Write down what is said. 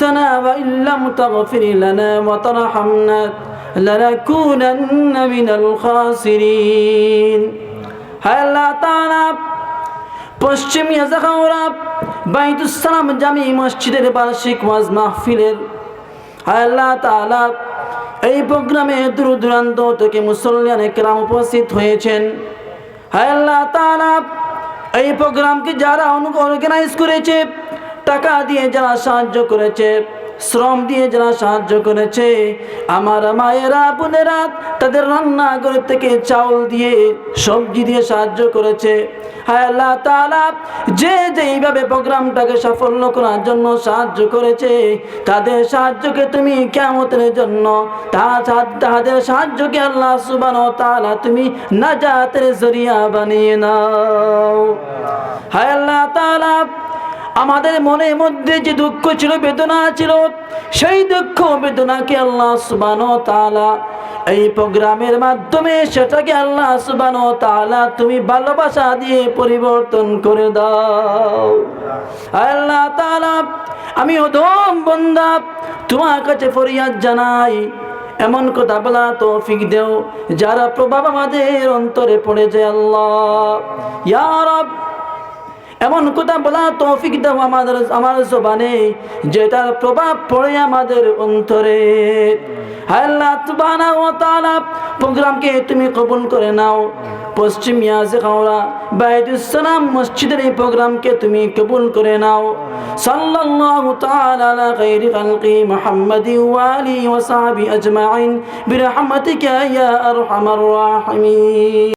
أنفسنا وإن لم تغفر لنا وترحمنا لنكونن من الخاسرين হায় আল্লাহ তাআলা পশ্চিম ইয়াজাখাওরা বাইতুসালাম জামি মসজিদের বার্ষিক ওয়াজ মাহফিলের হায় আল্লাহ তাআলা এই প্রোগ্রামে দূর দূরান্ত থেকে মুসল্লিয়ান একরাম উপস্থিত হয়েছেন হায় আল্লাহ তাআলা এই প্রোগ্রামকে যারা অর্গানাইজ করেছে টাকা দিয়ে যারা সাহায্য করেছে, শ্রম দিয়ে যারা সাহায্য করেছে, আমার মায়েরা, বোনেরা তাদের রান্নাঘর থেকে চাউল দিয়ে সবজি দিয়ে সাহায্য করেছে। হায় আল্লাহ তাআলা, যে যেইভাবে প্রোগ্রামটাকে সাফল্য করার জন্য সাহায্য করেছে, তাদের সাহায্যকে তুমি কেমতের জন্য তাদের সাহায্যকে আল্লাহ সুবান তাআলা তুমি নাজাতের জরিয়া বানিয়ে নাও। হায় আল্লাহ তাআলা আমাদের মনের মধ্যে যে দুঃখ ছিল, বেদনা ছিল, সেই দুঃখ বেদনাকে আল্লাহ সুবানো তাআলা এই প্রোগ্রামের মাধ্যমে সেটাকে আল্লাহ সুবানো তাআলা তুমি ভালোবাসা দিয়ে পরিবর্তন করে দাও। আল্লাহ তাআলা, আমি ওদম বন্দা, তোমার কাছে ফরিয়াদ জানাই। এমন কথা বলা তৌফিক দেও, যারা প্রভাব আমাদের অন্তরে পড়েছে আল্লাহ। ইয়া রব এমন কথা বলা তৌফিক দাও আমাদের আমার জবানে, যেটার প্রভাব পড়ে আমাদের অন্তরে। আল্লাহ তুবানা ও প্রোগ্রামকে তুমি কবুল করে নাও। পশ্চিম ইয়াজে খাওয়া বাইদুসালাম মসজিদের এই প্রোগ্রামকে তুমি কবুল করে নাও। সাল্লাল্লাহু তাআলা আলা খাইরি খালকি মুহাম্মাদি ওয়া আলিহি ওয়া সাহবি আজমাইন। বিরহমাতিকা ইয়া আরহামার